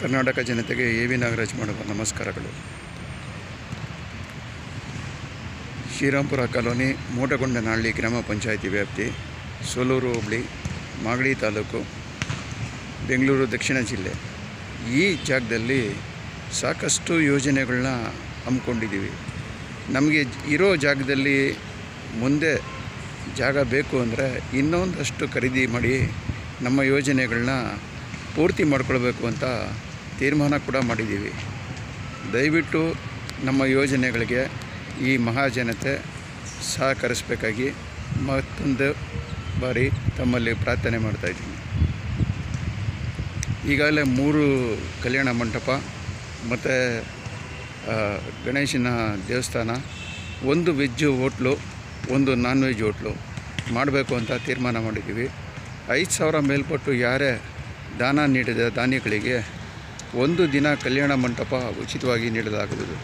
ಕರ್ನಾಟಕ ಜನತೆಗೆ A V Nagaraj ಮಾಡುವ ನಮಸ್ಕಾರಗಳು. ಶ್ರೀರಾಂಪುರ ಕಾಲೋನಿ ಮೋಟಗೊಂಡನಹಳ್ಳಿ ಗ್ರಾಮ ಪಂಚಾಯಿತಿ ವ್ಯಾಪ್ತಿ, ಸೋಲೂರು ಹೋಬಳಿ, ಮಾಗಡಿ ತಾಲೂಕು, ಬೆಂಗಳೂರು ದಕ್ಷಿಣ ಜಿಲ್ಲೆ. ಈ ಜಾಗದಲ್ಲಿ ಸಾಕಷ್ಟು ಯೋಜನೆಗಳನ್ನ ಹಮ್ಮಿಕೊಂಡಿದ್ದೀವಿ. ನಮಗೆ ಇರೋ ಜಾಗದಲ್ಲಿ ಮುಂದೆ ಜಾಗ ಬೇಕು ಅಂದರೆ ಇನ್ನೊಂದಷ್ಟು ಖರೀದಿ ಮಾಡಿ ನಮ್ಮ ಯೋಜನೆಗಳನ್ನ ಪೂರ್ತಿ ಮಾಡ್ಕೊಳ್ಬೇಕು ಅಂತ ತೀರ್ಮಾನ ಕೂಡ ಮಾಡಿದ್ದೀವಿ. ದಯವಿಟ್ಟು ನಮ್ಮ ಯೋಜನೆಗಳಿಗೆ ಈ ಮಹಾಜನತೆ ಸಹಕರಿಸಬೇಕಾಗಿ ಮತ್ತೊಂದು ಬಾರಿ ತಮ್ಮಲ್ಲಿ ಪ್ರಾರ್ಥನೆ ಮಾಡ್ತಾಯಿದ್ದೀನಿ ಈಗಾಗಲೇ ಮೂರು ಕಲ್ಯಾಣ ಮಂಟಪ ಮತ್ತು ಗಣೇಶನ ದೇವಸ್ಥಾನ, ಒಂದು ವೆಜ್ಜು ಹೋಟ್ಲು, ಒಂದು ನಾನ್ ವೆಜ್ ಹೋಟ್ಲು ಮಾಡಬೇಕು ಅಂತ ತೀರ್ಮಾನ ಮಾಡಿದ್ದೀವಿ. ಐದು ಸಾವಿರ ಮೇಲ್ಪಟ್ಟು ಯಾರೇ ದಾನ ನೀಡಿದ ದಾನಿಗಳಿಗೆ ಒಂದು ದಿನ ಕಲ್ಯಾಣ ಮಂಟಪ ಉಚಿತವಾಗಿ ನೀಡಲಾಗುವುದು.